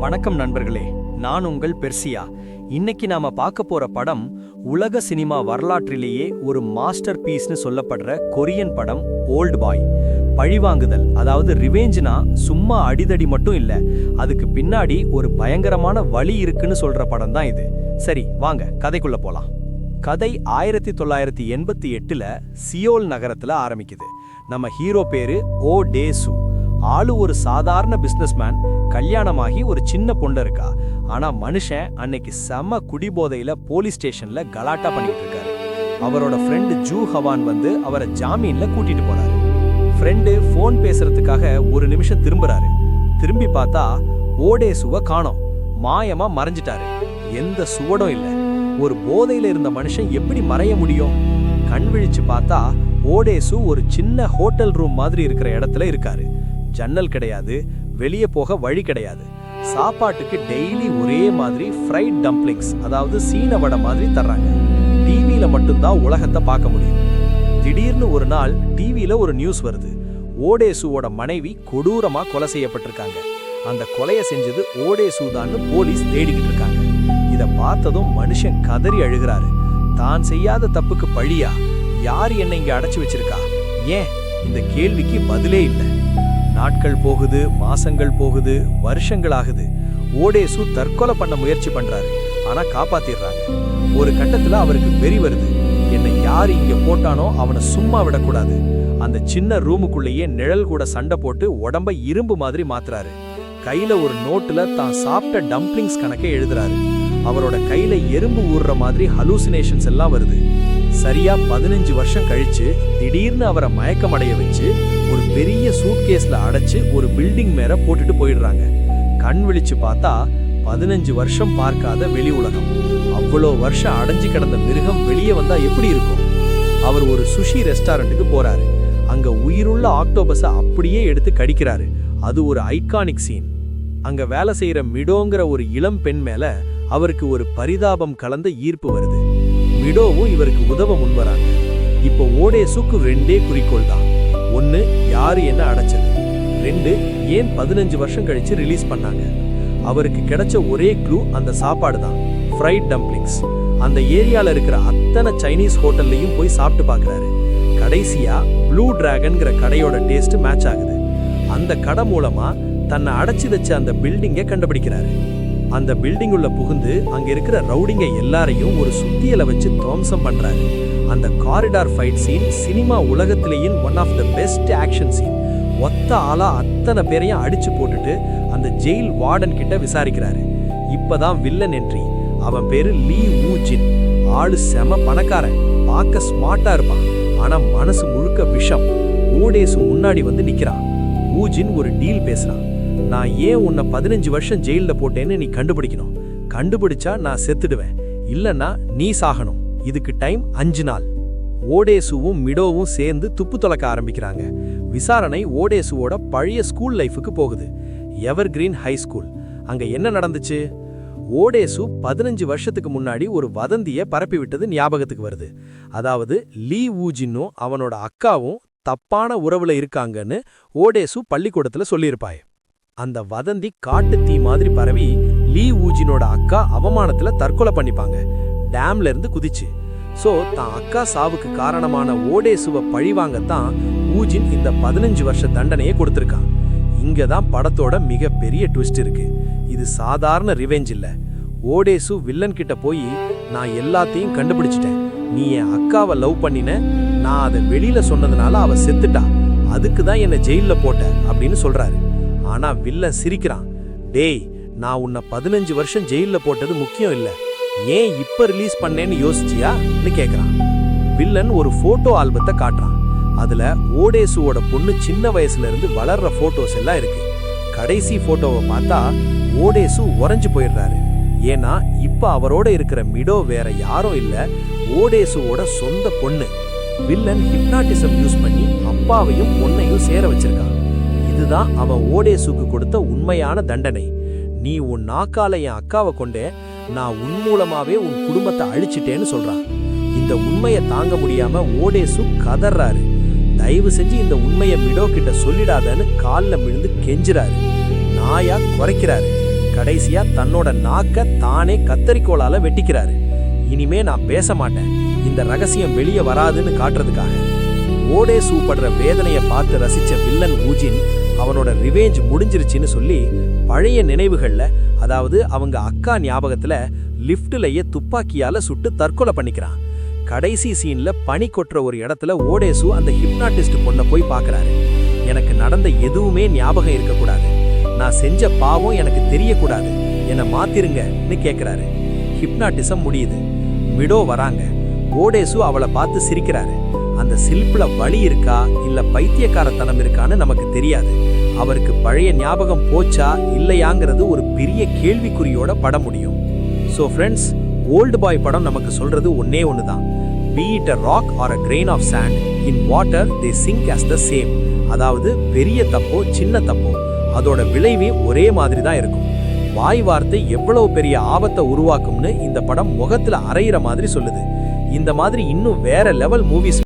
வணக்கம் நண்பர்களே நான் உங்கள் பெர்சியா. இன்னைக்கு நாம பார்க்க போற படம் உலக சினிமா வரலாற்றிலேயே ஒரு மாஸ்டர் பீஸ்னு சொல்லப்படுற கொரியன் படம் ஓல்ட் பாய். பழிவாங்குதல் அதாவது ரிவேஞ்சுனா சும்மா அடிதடி மட்டும் இல்ல அதுக்கு பின்னாடி ஒரு பயங்கரமான வழி இருக்குன்னு சொல்ற படம் தான் இது. சரி வாங்க கதைக்குள்ள போலாம். கதை ஆயிரத்தி தொள்ளாயிரத்தி எண்பத்தி எட்டுல சியோல் நகரத்துல ஆரம்பிக்குது. நம்ம ஹீரோ பேரு ஓ டேசு ஆளு ஒரு சாதாரண பிஸ்னஸ்மேன் கல்யாணமாகி ஒரு சின்ன பொண்ணு இருக்கா. ஆனா மனுஷன் அன்னைக்கு செம குடிபோதையில போலீஸ் ஸ்டேஷன்ல கலாட்டா பண்ணிட்டு இருக்காரு. அவரோட ஃப்ரெண்டு ஜூ ஹவான் வந்து அவரை ஜாமீன்ல கூட்டிட்டு போறாரு. ஃப்ரெண்டு ஃபோன் பேசுறதுக்காக ஒரு நிமிஷம் திரும்புறாரு. திரும்பி பார்த்தா ஓடேசுவ காணோம். மாயமா மறைஞ்சிட்டாரு. எந்த சுவடும் இல்லை. ஒரு போதையில இருந்த மனுஷன் எப்படி மறைய முடியும்? கண் விழிச்சு பார்த்தா ஓடேசு ஒரு சின்ன ஹோட்டல் ரூம் மாதிரி இருக்கிற இடத்துல இருக்காரு. ஜன்னல் கிடையாது வெளியே போக வழி கிடையாது. சாப்பாட்டுக்கு டெய்லி ஒரே மாதிரி ஃப்ரைட் டம்ப்ளிங்ஸ் அதாவது சீன வடை மாதிரி தர்றாங்க. டிவியில் மட்டும்தான் உலகத்தை பார்க்க முடியும். திடீர்னு ஒரு நாள் டிவியில ஒரு நியூஸ் வருது. ஓடேசுவோட மனைவி கொடூரமாக கொலை செய்யப்பட்டிருக்காங்க. அந்த கொலையை செஞ்சது ஓடேசுதான்னு போலீஸ் தேடிக்கிட்டு இருக்காங்க. இதை பார்த்ததும் மனுஷன் கதறி அழுகிறாரு. தான் செய்யாத தப்புக்கு பழியா? யார் என்னை இங்கே அடைச்சி வச்சிருக்கா? ஏன்? இந்த கேள்விக்கு பதிலே இல்லை. நாட்கள் போகுது மாசங்கள் போகுது வருஷங்கள் ஆகுது ஓடேசு தற்கொலை பண்ண முயற்சி பண்றாரு. ஆனா காப்பாத்திடுறாங்க. ஒரு கட்டத்துல அவருக்கு வெறி வருது. என்னை யார் இங்க போட்டானோ அவனை சும்மா விடக்கூடாது. அந்த சின்ன ரூமுக்குள்ளேயே நிழல் கூட சண்டை போட்டு உடம்ப இரும்பு மாதிரி மாத்துறாரு. கையில ஒரு நோட்டுல தான் சாப்பிட்ட டம்ப்ளிங்ஸ் கணக்கை எழுதுறாரு. அவரோட கையில எறும்பு ஊறுற மாதிரி ஹலூசினேஷன்ஸ் எல்லாம் வருது. சரியா பதினஞ்சு வருஷம் கழிச்சு திடீர்னு அவரை மயக்கமடைய வச்சு ஒரு பெரிய சூட்கேஸ்ல அடைச்சு ஒரு பில்டிங் மேல போட்டுட்டு போயிடுறாங்க. கண் விழிச்சு பார்த்தா பதினஞ்சு வருஷம் பார்க்காத வெளி உலகம். அவ்வளோ வருஷம் அடைஞ்சு கிடந்த மிருகம் வெளியே வந்தா எப்படி இருக்கும்? அவர் ஒரு சுஷி ரெஸ்டாரண்ட்டுக்கு போறாரு. அங்க உயிருள்ள ஆக்டோபஸை அப்படியே எடுத்து கடிக்கிறாரு. அது ஒரு ஐகானிக் சீன். அங்க வேலை செய்யற மிடோங்கிற ஒரு இளம் பெண் மேல அவருக்கு ஒரு பரிதாபம் கலந்த ஈர்ப்பு வருது. மிடோவும் இவருக்கு உதவ முன்வராங்க இப்போ ஓடேசுக்கு ரெண்டே குறிக்கோள் தான். ஒன்று யாரு என்ன அடைச்சது? ரெண்டு ஏன் பதினஞ்சு வருஷம் கழிச்சு ரிலீஸ் பண்ணாங்க? அவருக்கு கிடைச்ச ஒரே க்ளூ அந்த சாப்பாடு தான் ஃப்ரைட் டம்ப்ளிங்ஸ் அந்த ஏரியாவில் இருக்கிற அத்தனை சைனீஸ் ஹோட்டல்லையும் போய் சாப்பிட்டு பார்க்குறாரு கடைசியாக ப்ளூ டிராகன்கிற கடையோட டேஸ்ட் மேட்ச் ஆகுது. அந்த கடை மூலமாக தன்னை அடைச்சி வச்ச அந்த பில்டிங்கை கண்டுபிடிக்கிறாரு. அந்த பில்டிங் உள்ள புகுந்து அங்கே இருக்கிற ரவுடிங்க எல்லாரையும் ஒரு சுத்தியலை வச்சு துவம்சம் பண்ணுறாரு அந்த காரிடார் ஃபைட் சீன் சினிமா உலகத்திலேயே one of the best action scene ஒத்த ஆளா அத்தனை பேரையும் அடிச்சு போட்டுட்டு அந்த ஜெயில் வார்டன் கிட்ட விசாரிக்கிறாரு. இப்பதான் வில்லன் என்ட்ரி அவன் பேரு லீ ஊ ஜின். ஆளு செம பணக்காரன். பார்க்க ஸ்மார்ட்டா இருப்பான். ஆனா மனசு முழுக்க விஷம். ஓடேசு முன்னாடி வந்து நிக்கிறான். ஊஜின் ஒரு டீல் பேசுறான். நான் ஏன் உன்னை பதினஞ்சு வருஷம் ஜெயிலில் போட்டேன்னு நீ கண்டுபிடிக்கணும். கண்டுபிடிச்சா நான் செத்துடுவேன். இல்லைன்னா நீ சாகணும். இதுக்கு டைம் அஞ்சு நாள். ஓடேசுவும் மிடோவும் சேர்ந்து துப்பு துளக்க ஆரம்பிக்கிறாங்க. விசாரணை ஓடேசுவோட பழைய ஸ்கூல் லைஃபுக்கு போகுது. Ever green high school. அங்க என்ன நடந்துச்சு? ஓடேசு பதினஞ்சு வருஷத்துக்கு முன்னாடி ஒரு வதந்தியை பரப்பிவிட்டது ஞாபகத்துக்கு வருது. அதாவது லீ ஊஜின்னும் அவனோட அக்காவும் தப்பான உறவுல இருக்காங்கன்னு ஓடேசு பள்ளிக்கூடத்துல சொல்லியிருப்பாய். அந்த வதந்தி காட்டு தீ மாதிரி பரவி லீ ஊஜினோட அக்கா அவமானத்துல தற்கொலை பண்ணிப்பாங்க. டேம்ல இருந்து குதிச்சு. ஸோ தான் அக்கா சாவுக்கு காரணமான ஓடேசுவை பழிவாங்கத்தான் ஊஜின் இந்த பதினஞ்சு வருஷ தண்டனையை கொடுத்துருக்கான். இங்கே தான் படத்தோட மிகப்பெரிய ட்விஸ்ட் இருக்கு. இது சாதாரண ரிவெஞ்ச் இல்லை. ஓடேசு வில்லன் கிட்ட போய் நான் எல்லாத்தையும் கண்டுபிடிச்சிட்டேன். நீ என் அக்காவை லவ் பண்ணின நான் அதை வெளியில சொன்னதுனால அவ செத்துட்டா. அதுக்கு தான் என்னை ஜெயிலில் போட்ட அப்படின்னு சொல்றாரு. ஆனா வில்லன் சிரிக்கிறான். டேய் நான் உன்னை பதினஞ்சு வருஷம் ஜெயிலில் போட்டது முக்கியம் இல்லை. ஏன் இப்போ ரிலீஸ் பண்ணேன்னு யோசிச்சியான்னு கேட்குறான் வில்லன் ஒரு ஃபோட்டோ ஆல்பத்தை காட்டுறான். அதில் ஓடேசுவோட பொண்ணு சின்ன வயசுலேருந்து வளர்ற ஃபோட்டோஸ் எல்லாம் இருக்கு. கடைசி ஃபோட்டோவை பார்த்தா ஓடேசு உறைஞ்சு போயிடுறாரு. ஏன்னா இப்போ அவரோட இருக்கிற மிடோ வேற யாரும் இல்லை. ஓடேசுவோட சொந்த பொண்ணு. வில்லன் ஹிப்னாட்டிசம் யூஸ் பண்ணி அப்பாவையும் பொண்ணையும் சேர வச்சிருக்கான். இதுதான் அவன் ஓடேசுக்கு கொடுத்த உண்மையான தண்டனை. நீ உன் நாக்கால என் அக்காவை கொண்டே நான் உன் மூலமாவே உன் குடும்பத்தை அழிச்சிட்டேன்னு சொல்றான். இந்த உண்மையை தாங்க முடியாம ஓடேசு கதறாரு தயவு செஞ்சு இந்த உண்மையை மிடோ கிட்ட சொல்லிடாதன்னு காலில் விழுந்து கெஞ்சுறாரு. நாயா குறைக்கிறாரு. கடைசியா தன்னோட நாக்க தானே கத்தரிக்கோளால வெட்டிக்கிறாரு. இனிமே நான் பேச மாட்டேன். இந்த ரகசியம் வெளியே வராதுன்னு காட்டுறதுக்காக. ஓடே சூப்படுற வேதனையை பார்த்து ரசித்த வில்லன் ஊஜின் அவனோட ரிவேஞ்ச் முடிஞ்சிருச்சுன்னு சொல்லி பழைய நினைவுகளில் அதாவது அவங்க அக்கா ஞாபகத்தில் லிஃப்ட்லயே துப்பாக்கியால் சுட்டு தற்கொலை பண்ணிக்கிறான். கடைசி சீனில் பனி கொட்டுற ஒரு இடத்துல ஓடேசு அந்த ஹிப்னாட்டிஸ்ட் பொண்ணை போய் பார்க்குறாரு எனக்கு நடந்த எதுவுமே ஞாபகம் இருக்கக்கூடாது. நான் செஞ்ச பாவம் எனக்கு தெரியக்கூடாது. என்னை மாத்திருங்கன்னு கேட்குறாரு ஹிப்னாட்டிசம் முடியுது. மிடோ வராங்க. ஓடேசு அவளை பார்த்து சிரிக்கிறாரு. அந்த சில்புல வழி இருக்கா இல்லை பைத்தியக்காரத்தனம் இருக்கான்னு நமக்கு தெரியாது. அவருக்கு பழைய ஞாபகம் போச்சா இல்லையாங்கிறது ஒரு பெரிய கேள்விக்குறியோட பட முடியும். ஸோ ஃப்ரெண்ட்ஸ் ஓல்டு பாய் படம் நமக்கு சொல்றது ஒன்னே ஒன்று தான் be it a rock or a grain of sand in water they sink as the same அதாவது பெரிய தப்போ சின்ன தப்போ அதோட விளைவே ஒரே மாதிரி தான் இருக்கும். வாய் வார்த்தை எவ்வளவு பெரிய ஆபத்தை உருவாக்கும்னு இந்த படம் முகத்துல அரையிற மாதிரி சொல்லுது. இந்த மாதிரி இன்னும் வேற லெவல் மூவிஸ்